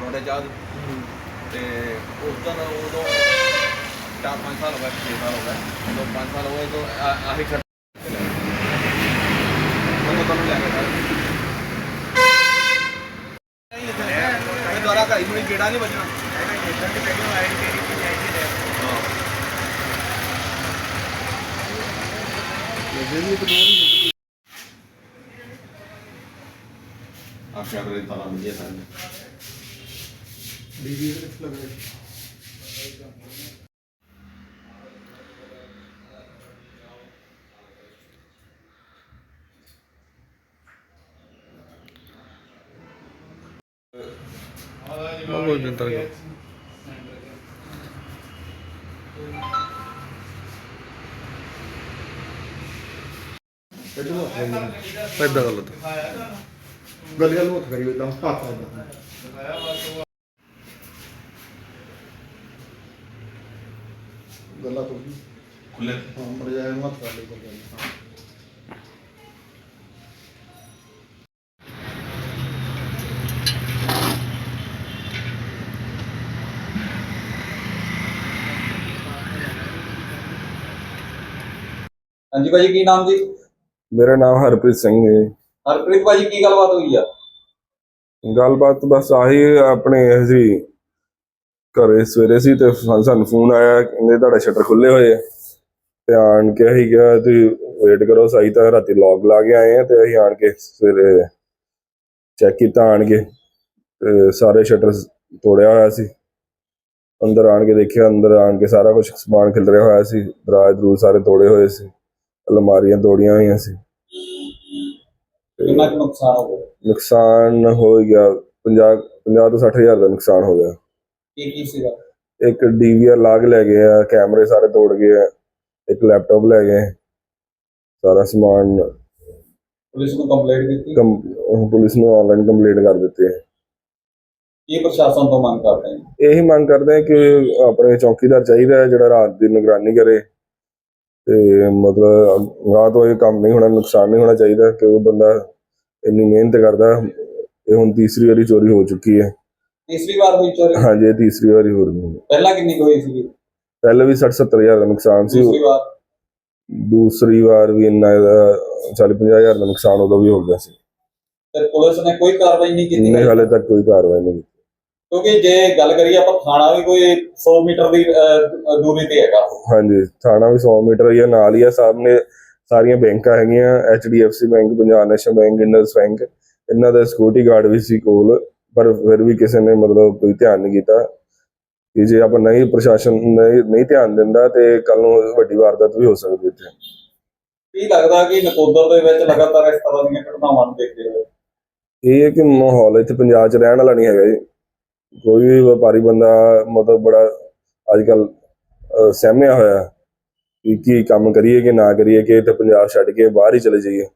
50 ਤੇ ਉਸ ਦਿਨ ਉਦੋਂ 4-5 ਸਾਲ ਹੋ ਗਏ 6 ਸਾਲ ਹੋ ਗਏ। ਉਦੋਂ 5 ਸਾਲ ਹੋ ਗਏ ਤੋਂ ਆਹੀ ਖੜ ਉਹ ਤੁਹਾਨੂੰ ਲੈ ਕੇ ਨਹੀਂ, ਇੱਥੇ ਦੁਆਰਾ ਘਾਈ ਹੁਣੀ ਗੇੜਾ ਨਹੀਂ ਵੱਜਣਾ। ਹਾਂ ਆਖਿਆ ਕਰੇ ਤਾਂ ਵਧੀਆ ਸਾਨੂੰ ਬਹੁਤ ਜੰਤਰ ਗਿਆ ਪੈਦਾ ਗੱਲ ਤਾਂ। ਗਲੀਆਂ ਨੂੰ ਹੱਥ ਕਰੀ ਇਦਾਂ ਹੱਥ ਆਉਂਦਾ ਗੱਲਾਂ ਤੋਂ ਖੁੱਲੇ ਹਾਂ ਮਰ ਜਾਏ ਨੂੰ ਹੱਥ ਕਰ ਲਈ ਕੋਈ ਗੱਲ ਨੀ। ਹਾਂ ਹਾਂਜੀ ਭਾਜੀ ਕੀ ਨਾਮ ਜੀ? ਮੇਰਾ ਨਾਮ ਹਰਪ੍ਰੀਤ ਸਿੰਘ ਹੈ। ਹਰਪ੍ਰੀਤ ਭਾਜੀ ਕੀ ਗੱਲਬਾਤ ਹੋਈ ਆ? ਗੱਲਬਾਤ ਬਸ ਆਹੀ ਆਪਣੇ ਅਸੀਂ ਘਰੇ ਸਵੇਰੇ ਸੀ ਤੇ ਸਾਨੂੰ ਸਾਨੂੰ ਫੋਨ ਆਇਆ ਕਹਿੰਦੇ ਤੁਹਾਡਾ ਸ਼ਟਰ ਖੁੱਲੇ ਹੋਏ ਆ। ਤੇ ਆਣ ਕੇ ਅਸੀਂ ਕਿਹਾ ਤੁਸੀਂ ਵੇਟ ਕਰੋ ਸਹੀ ਤਾਂ ਰਾਤੀ ਲੌਗ ਲਾ ਕੇ ਆਏ ਆ ਤੇ ਅਸੀਂ ਆਣ ਕੇ ਸਵੇਰੇ ਚੈੱਕ ਕੀਤਾ ਆਣ ਕੇ ਤੇ ਸਾਰੇ ਸ਼ਟਰ ਤੋੜਿਆ ਹੋਇਆ ਸੀ। ਅੰਦਰ ਆਣ ਕੇ ਦੇਖਿਆ ਅੰਦਰ ਆਣ ਕੇ ਸਾਰਾ ਕੁਝ ਸਮਾਨ ਖਿਲਰਿਆ ਹੋਇਆ ਸੀ ਦਰਾਜ ਦਰੂ ਸਾਰੇ ਤੋੜੇ ਹੋਏ ਸੀ ਅਲਮਾਰੀਆਂ ਤੋੜੀਆਂ ਹੋਈਆਂ ਸੀ। ਕਿੰਨਾ ਕੁ ਨੁਕਸਾਨ ਹੋ ਗਿਆ? ਨੁਕਸਾਨ ਹੋ ਗਿਆ 50 50 ਤੋਂ 60 ਹਜ਼ਾਰ ਦਾ ਨੁਕਸਾਨ ਹੋ ਗਿਆ। ਕੀ ਕੀ ਸੀਗਾ? ਇੱਕ ਡੀਵੀਆਰ ਲਾਗ ਲੈ ਗਏ ਆ ਕੈਮਰੇ ਸਾਰੇ ਤੋੜ ਗਏ ਆ ਇੱਕ ਲੈਪਟਾਪ ਲੈ ਗਏ ਸਾਰਾ ਸਮਾਨ ਪੁਲਿਸ ਨੂੰ ਕੰਪਲੇਂਟ ਕੀਤੀ? ਕੰਪ- ਪੁਲਿਸ ਨੂੰ ਆਨਲਾਈਨ ਕੰਪਲੀਟ ਕਰ ਦਿੱਤੀ ਹੈ ਕੀ ਪ੍ਰਸ਼ਾਸਨ ਤੋਂ ਮੰਗ ਕਰਦੇ ਨੇ ਇਹੀ ਮੰਗ ਕਰਦੇ ਆ ਕਿ ਆਪਣੇ ਚੌਕੀਦਾਰ ਚਾਹੀਦਾ ਹੈ ਜਿਹੜਾ ਰਾਤ ਦੀ ਨਿਗਰਾਨੀ ਕਰੇ। ਤੇ ਮਤਲਬ ਰਾਤ ਤੋਂ ਇਹ ਕੰਮ ਨਹੀਂ ਹੋਣਾ ਨੁਕਸਾਨ ਨਹੀਂ ਹੋਣਾ ਚਾਹੀਦਾ ਕਿ ਉਹ ਬੰਦਾ ਇੰਨੀ ਮਿਹਨਤ ਕਰਦਾ ਇਹ ਹੁਣ ਤੀਸਰੀ ਵਾਰੀ ਚੋਰੀ ਹੋ ਚੁੱਕੀ ਹੈ। ਤੀਸਰੀ ਵਾਰ ਹੋਈ ਚੋਰੀ? ਹਾਂਜੀ ਇਹ ਤੀਸਰੀ ਵਾਰੀ ਹੋ ਰਹੀ ਹੈ। ਪਹਿਲਾਂ ਕਿੰਨੀ ਕੁ ਹੋਈ ਸੀਗੀ? ਪਹਿਲਾਂ ਵੀ 60 70 ਹਜ਼ਾਰ ਦਾ ਨੁਕਸਾਨ ਸੀ। ਦੂਸਰੀ ਵਾਰ? ਦੂਸਰੀ ਵਾਰ ਵੀ ਇੰਨਾ ਇਹਦਾ 40 50 ਹਜ਼ਾਰ ਦਾ ਨੁਕਸਾਨ ਉਦੋਂ ਵੀ ਹੋ ਗਿਆ ਸੀ। ਤੇ ਪੁਲਿਸ ਨੇ ਕੋਈ ਕਾਰਵਾਈ ਨਹੀਂ ਕੀਤੀ? ਨਹੀਂ ਹਾਲੇ ਤੱਕ ਕੋਈ ਕਾਰਵਾਈ ਨਹੀਂ ਕੀਤੀ। ਕਿਉਂਕਿ ਜੇ ਗੱਲ ਕਰੀਏ ਆਪਾਂ ਥਾਣਾ ਵੀ ਕੋਈ 100 ਮੀਟਰ ਦੀ ਦੂਰੀ ਤੇ ਹੈਗਾ। ਹਾਂਜੀ ਥਾਣਾ ਵੀ 100 ਮੀਟਰ ਹੀ ਆ ਨਾਲ ਹੀ ਆ ਸਾਹਮਣੇ ਸਾਰੀਆਂ ਬੈਂਕਾਂ ਹੈਗੀਆਂ HDFC bank Punjab national bank Indus bank ਇਹਨਾਂ ਦਾ ਸਿਕਿਉਰਿਟੀ ਗਾਰਡ ਵੀ ਸੀ ਕੋਲ। ਪਰ ਫਿਰ ਵੀ ਕਿਸੇ ਨੇ ਮਤਲਬ ਕੋਈ ਧਿਆਨ ਨਹੀਂ ਕੀਤਾ ਕਿ ਜੇ ਆਪਾਂ ਨਹੀਂ ਪ੍ਰਸ਼ਾਸਨ ਨਹੀਂ ਨਹੀਂ ਧਿਆਨ ਦਿੰਦਾ ਤੇ ਕੱਲ ਨੂੰ ਵੱਡੀ ਵਾਰਦਾਤ ਵੀ ਹੋ ਸਕਦੀ ਇੱਥੇ। ਕੀ ਲੱਗਦਾ ਕਿ ਨਕੋਦਰ ਦੇ ਵਿੱਚ ਲਗਾਤਾਰ ਇਸ ਤਰ੍ਹਾਂ ਦੀਆਂ ਘਟਨਾਵਾਂ ਨੂੰ ਦੇਖਦੇ ਹੋਏ? ਇਹ ਹੈ ਕਿ ਮਾਹੌਲ ਇੱਥੇ ਪੰਜਾਬ 'ਚ ਰਹਿਣ ਵਾਲਾ ਨਹੀਂ ਹੈਗਾ ਜੀ। ਕੋਈ ਵੀ ਵਪਾਰੀ ਬੰਦਾ ਮਤਲਬ ਬੜਾ ਅੱਜ ਕੱਲ ਸਹਿਮਿਆ ਹੋਇਆ ਕਿ ਕੀ ਕੰਮ ਕਰੀਏ ਕਿ ਨਾ ਕਰੀਏ ਕਿ ਇੱਥੇ ਪੰਜਾਬ ਛੱਡ ਕੇ ਬਾਹਰ ਹੀ ਚਲੇ ਜਾਈਏ।